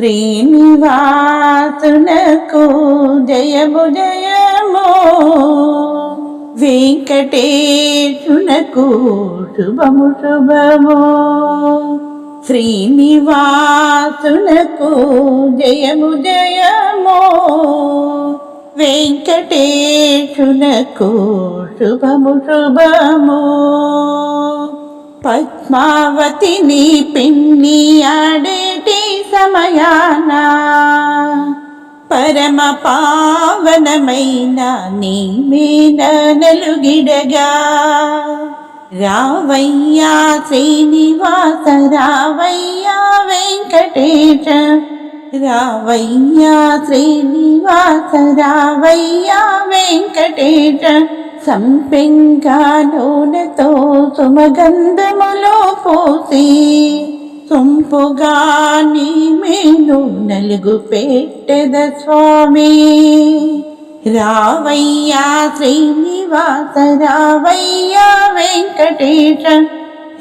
శ్రీనివాసునకు జయము జయము. వెంకటేశునకు శుభము శుభము. శ్రీనివాసునకు జయము జయము. వెంకటేశునకు శుభము శుభము. పద్మావతిని పిన్ని ఆడే సమయాన పరమ పావనమైన నీమేనలుగిడగా రావయ్యా శ్రీనివాస రావయ్యా వెంకటేశ. రావయ్యా శ్రీనివాస రావయ్యా వెంకటేశ. సంపెంగా నూనెతో సుమగంధములో పోసి సొంపుగా నీ మేను నలుగు పెట్టెద స్వామి. రావయ్యా శ్రీనివాస రావయ్యా వెంకటేశ.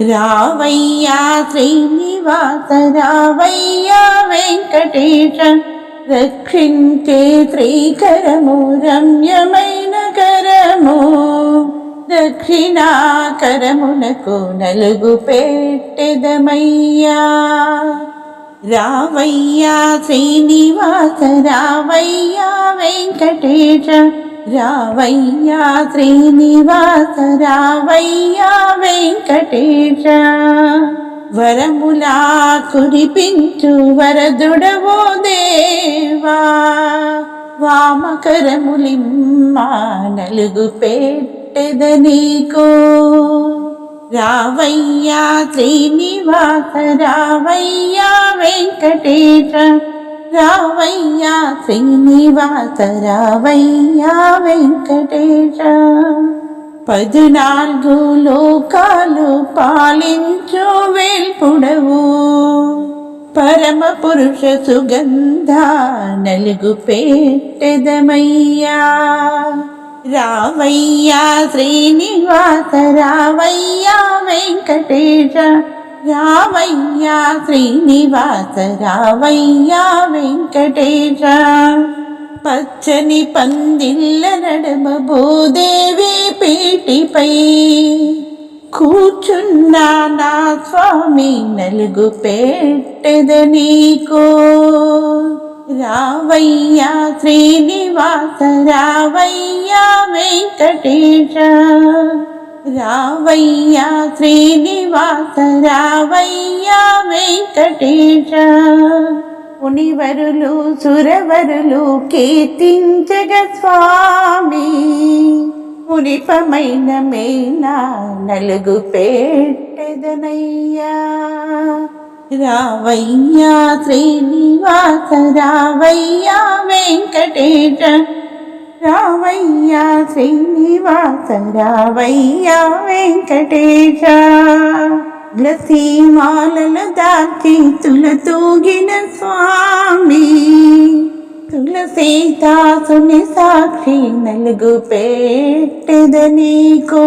రావయ్యా శ్రీనివాస రావయ్యా వెంకటేశ. రక్షించే శ్రీకరము రమ్యమ దక్షిణాకరమునకు నలుగు పెట్టెదమయ్యా. రావయ్యా శ్రీనివాస రావయ్యా వెంకటేశ రావయ్యా శ్రీనివాస రావయ్యా వెంకటేశ. వరములా కురిపించు వరదుడవో దేవా. వామకరములిమ్మా నలుగు పేట నీకు? రావయ్యా శ్రీనివాస రావయ్యా వెంకటేశ. రావయ్యా శ్రీనివాస రావయ్యా వెంకటేశ. పద్నాలుగు లోకాలు పాలించు వేల్పుడవు. పరమ పురుష సుగంధ నలుగు పెట్టెదమయ్యా. రావయ్యా శ్రీనివాస రావయ్యా వెంకటేశ రావయ్యా శ్రీనివాస రావయ్యా వెంకటేశ పచ్చని పందిళ్ళ నడమ భూదేవి పీటిపై కూర్చున్నా నా స్వామి నలుగు పెట్టెద నీకో. రావయ్యా శ్రీనివాస రావయ్యా వెంకటేశ. రావయ్యా శ్రీనివాస రావయ్యా వెంకటేశ. మునివరులు సురవరులు కీర్తించగ స్వామి. మునిపమైన మేనా నలుగు పెట్టెదనయ్యా. రావయ్యా శ్రీనివాస రావయ్యా వెంకటేశ రావయ్యా శ్రీనివాస రావయ్యా వెంకటేశ లసీమాలలు దాచి తుల తూగిన స్వామి తులసీతాసుని సాక్షి నలుగు పెట్టెదనీకో.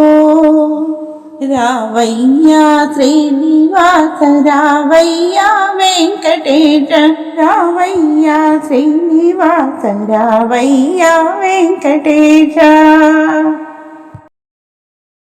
రావయ్యా శ్రీనివాస రావయ్యా వెంకటేశ రావయ్యా శ్రీనివాస రావయ్యా వెంకటేశ